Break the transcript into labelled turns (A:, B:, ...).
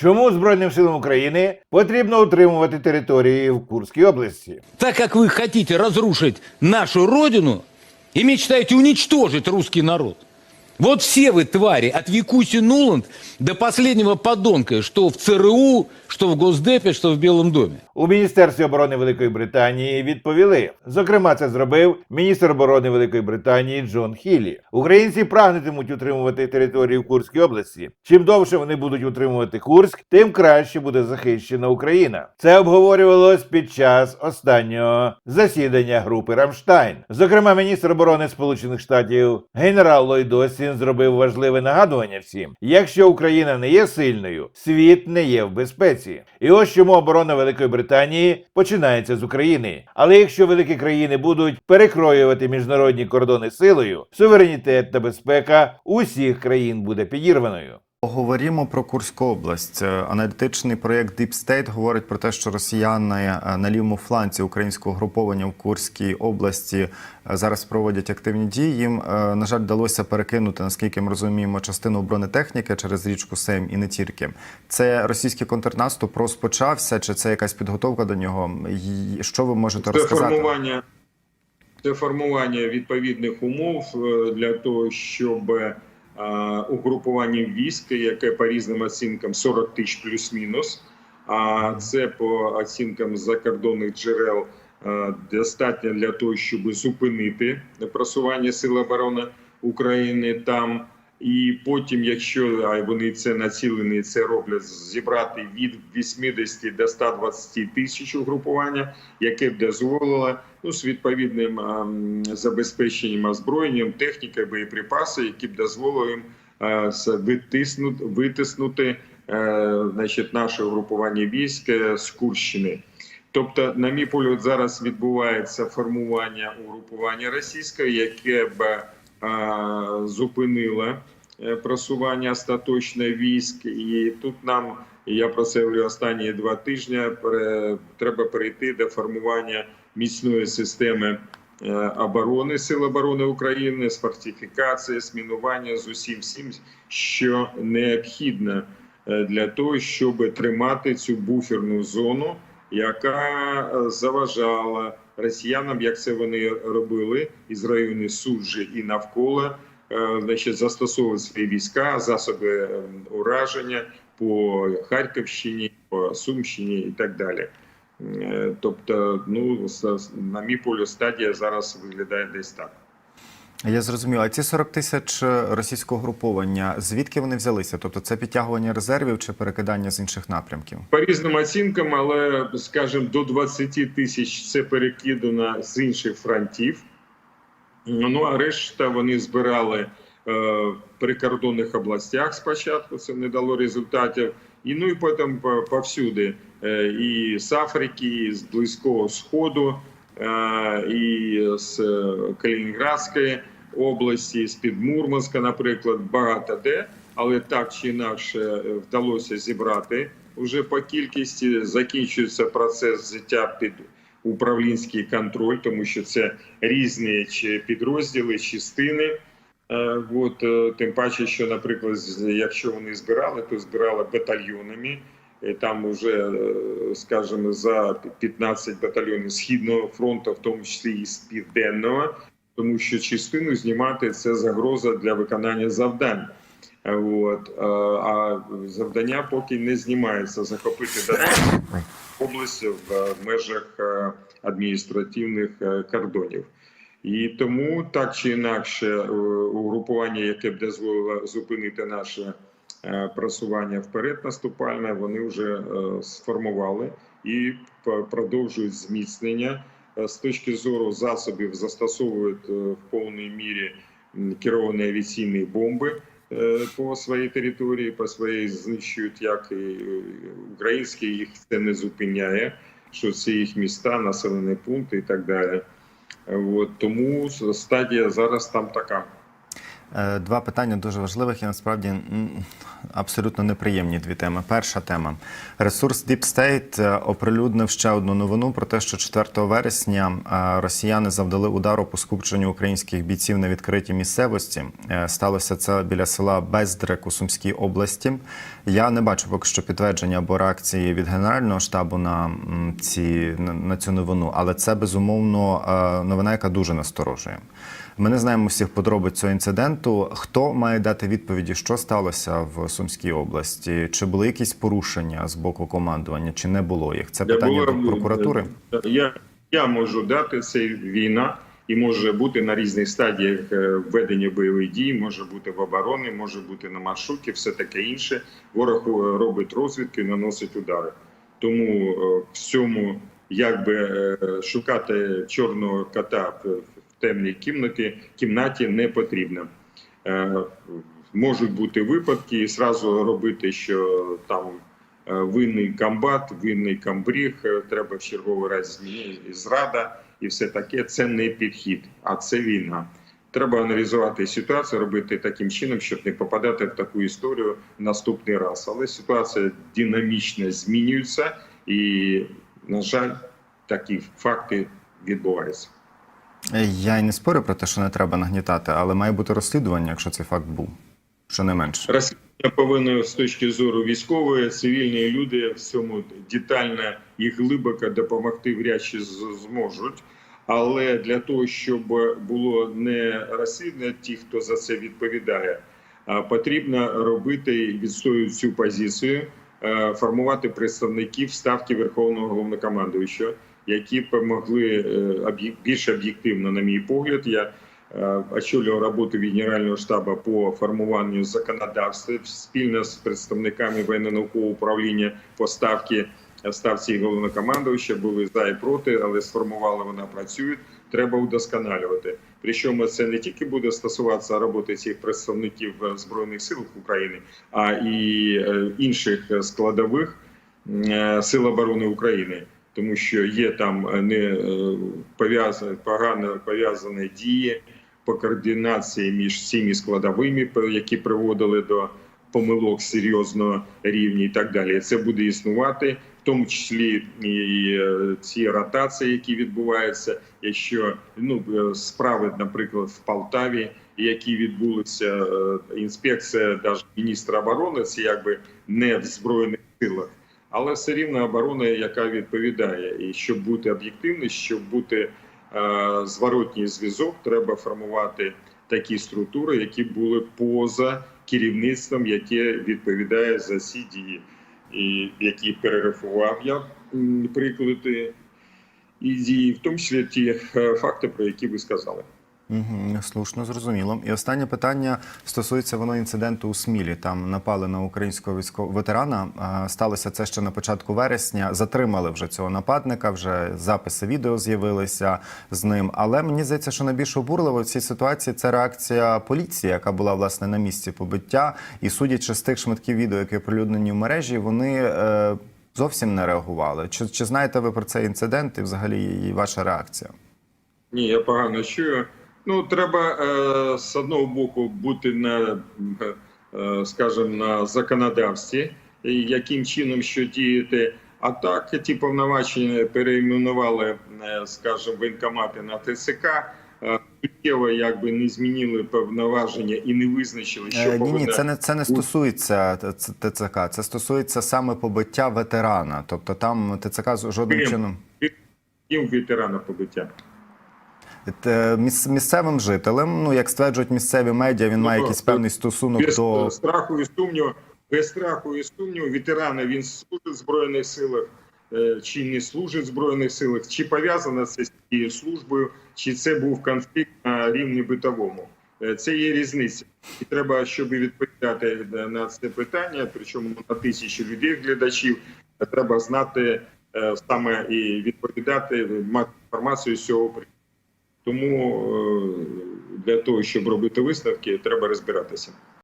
A: Чому Збройним силам України потрібно утримувати території в Курській області?
B: Так как ви хотите розрушити нашу родину і мечтаєте уничтожить русский народ. Вот все вы твари, от Викуси Нуланд до последнего подонка, что в ЦРУ, что в Госдепе, что в Белом доме.
A: У Міністерстві оборони Великої Британії відповіли. Зокрема, це зробив міністр оборони Великої Британії Джон Хілі. Українці прагнетимуть утримувати території в Курській області. Чим довше вони будуть утримувати Курськ, тим краще буде захищена Україна. Це обговорювалось під час останнього засідання групи Рамштайн. Зокрема, міністр оборони Сполучених Штатів генерал Ллойд Остін зробив важливе нагадування всім: якщо Україна не є сильною, світ не є в безпеці. І ось чому оборона Великої Британії починається з України. Але якщо великі країни будуть перекроювати міжнародні кордони силою, суверенітет та безпека усіх країн буде підірваною.
C: Говоримо про Курську область. Е, Аналітичний проєкт Deep State говорить про те, що росіяни е, на лівому фланці українського груповання в Курській області е, зараз проводять активні дії. Їм, на жаль, вдалося перекинути, наскільки ми розуміємо, частину бронетехніки через річку Сейм і не тільки. Це російський контрнаступ розпочався, чи це якась підготовка до нього? Що ви можете
D: Це
C: розказати?
D: формування, це формування відповідних умов для того, щоб е, угрупування військ, яке по різним оцінкам 40 тисяч плюс-мінус, а це по оцінкам закордонних джерел достатньо для того, щоб зупинити просування сил оборони України там. І потім, якщо вони це націлені, це роблять зібрати від 80 до 120 тисяч угрупування, яке б дозволило ну з відповідним ем, забезпеченням озброєнням, технікою, боєприпаси, які б дозволили їм е, с- витиснути, витиснути е, значить, наше угрупування військ е, з Курщини. Тобто, на мій погляд, зараз відбувається формування угрупування російське, яке б е, зупинило е, просування остаточне військ, і тут нам я про це говорю останні два тижні. Треба перейти до формування міцної системи е, оборони сил оборони України з фортифікації, з мінування з усім всім, що необхідно для того, щоб тримати цю буферну зону, яка заважала росіянам, як це вони робили із району суджі і навколо, е, значить, застосовувати свої війська, засоби е, ураження по Харківщині, по Сумщині і так далі. Е, Тобто, ну на мій полю стадія зараз виглядає десь так.
C: Я зрозумів. А ці 40 тисяч російського груповання, звідки вони взялися? Тобто це підтягування резервів чи перекидання з інших напрямків?
D: По різним оцінкам, але скажімо, до 20 тисяч це перекидано з інших фронтів. Ну а решта вони збирали е, в прикордонних областях спочатку. Це не дало результатів. І ну і потім по- повсюди. Е, і з Африки, і з Близького Сходу, е, і з е, Калінінградської області, з під Мурманська, наприклад, багато де. Але так чи інакше е, вдалося зібрати вже по кількості. Закінчується процес взяття під управлінський контроль, тому що це різні чи підрозділи, частини. Е, От, е, тим паче, що, наприклад, якщо вони збирали, то збирали батальйонами. Там вже, скажімо, за 15 батальйонів східного фронту, в тому числі і з південного, тому що частину знімати це загроза для виконання завдань. Е, От, е, а завдання поки не знімається захопити Донецьку область в е, межах адміністративних кордонів. І тому так чи інакше угрупування, яке б дозволило зупинити наше просування вперед наступальне, вони вже сформували і продовжують зміцнення з точки зору засобів, застосовують е, в повній мірі керовані авіаційні бомби е, по своїй території, по своїй знищують як і е, українські, їх це не зупиняє, що це їх міста, населені пункти і так далі. Е, От, тому стадія зараз там така.
C: Е, Два питання дуже важливих і насправді абсолютно неприємні дві теми. Перша тема. Ресурс Deep State е, оприлюднив ще одну новину про те, що 4 вересня е, росіяни завдали удару по скупченню українських бійців на відкритій місцевості. Сталося це біля села Бездрик у Сумській області. Я не бачу поки що підтвердження або реакції від Генерального штабу на, ці, на, цю новину, але це безумовно новина, яка дуже насторожує. Ми не знаємо всіх подробиць цього інциденту. Хто має дати відповіді, що сталося в Сумській області? Чи були якісь порушення з боку командування, чи не було їх? Це питання до прокуратури.
D: Я, я можу дати це війна і може бути на різних стадіях е, ведення бойових дій, може бути в обороні, може бути на маршруті, все таке інше. Ворог е, робить розвідки, наносить удари. Тому е, в цьому якби шукати чорного кота в темній кімнаті, кімнаті не потрібно. Е, Можуть бути випадки, і зразу робити, що там е, винний комбат, винний комбріг, е, треба в черговий раз змінити зрада і все таке. Це не підхід, а це війна. Треба аналізувати ситуацію, робити таким чином, щоб не попадати в таку історію наступний раз. Але ситуація динамічно змінюється, і, на жаль, такі факти відбуваються.
C: Я й не спорю про те, що не треба нагнітати, але має бути розслідування, якщо цей факт був. Що не менше.
D: Розслідування повинно з точки зору військової, цивільні люди в цьому детально і глибоко допомогти вряд чи зможуть. Але для того, щоб було не розслідування ті, хто за це відповідає, потрібно робити і відстоювати цю позицію, е, формувати представників ставки Верховного головнокомандуючого, які б могли е, більш об'єктивно, на мій погляд, я е, очолював роботу Генерального штабу по формуванню законодавства спільно з представниками воєнно-наукового управління по ставці ставці головнокомандуюча були за і проти, але сформували вона працює. Треба удосконалювати. Причому це не тільки буде стосуватися роботи цих представників е, збройних сил України, а і е, інших складових е, сил оборони України. Тому що є там е, не е, пов'язані погано пов'язані дії по координації між цими складовими, які приводили до помилок серйозного рівня і так далі. Це буде існувати, в тому числі і е, ці ротації, які відбуваються. Якщо ну справи, наприклад, в Полтаві, які відбулися інспекція навіть міністра оборони, це якби не в збройних силах. Але все рівно оборона, яка відповідає, і щоб бути об'єктивним, щоб бути е, зворотній зв'язок, треба формувати такі структури, які були поза керівництвом, яке відповідає за ці дії, і які перерахував я приклади і дії, в тому числі ті е, факти, про які ви сказали.
C: Слушно, зрозуміло. І останнє питання стосується воно інциденту у Смілі. Там напали на українського військового ветерана. Сталося це ще на початку вересня. Затримали вже цього нападника. Вже записи відео з'явилися з ним. Але мені здається, що найбільш обурливо в цій ситуації це реакція поліції, яка була власне на місці побиття. І судячи з тих шматків відео, які оприлюднені в мережі, вони. Е, Зовсім не реагували. Чи, чи знаєте ви про цей інцидент і взагалі і ваша реакція?
D: Ні, я погано чую. Ну, треба е, з одного боку бути на, е, скажімо, на законодавстві, яким чином що діяти. А так, ті повноваження перейменували, е, скажімо, воєнкомати на ТЦК. е, Суттєво якби не змінили повноваження і не визначили, що
C: Ні, ні, це не це не стосується ТЦК. Це стосується саме побиття ветерана. Тобто там ТЦК з- жодним чином
D: їм ветерана побиття.
C: Т- місцевим жителем. Ну як стверджують місцеві медіа, він
D: Ну,
C: має якийсь певний стосунок
D: без
C: до
D: страху і сумніву, без страху і сумніву, ветерани він служить в збройних силах. е, Чи не служить в збройних силах, чи пов'язано це з цією службою, чи це був конфлікт на рівні битовому. Е, Це є різниця, і треба, щоб відповідати на це питання, причому на тисячі людей глядачів, е, треба знати е, саме і відповідати, мати інформацію з цього приводу. Тому е, для того, щоб робити висновки, треба розбиратися.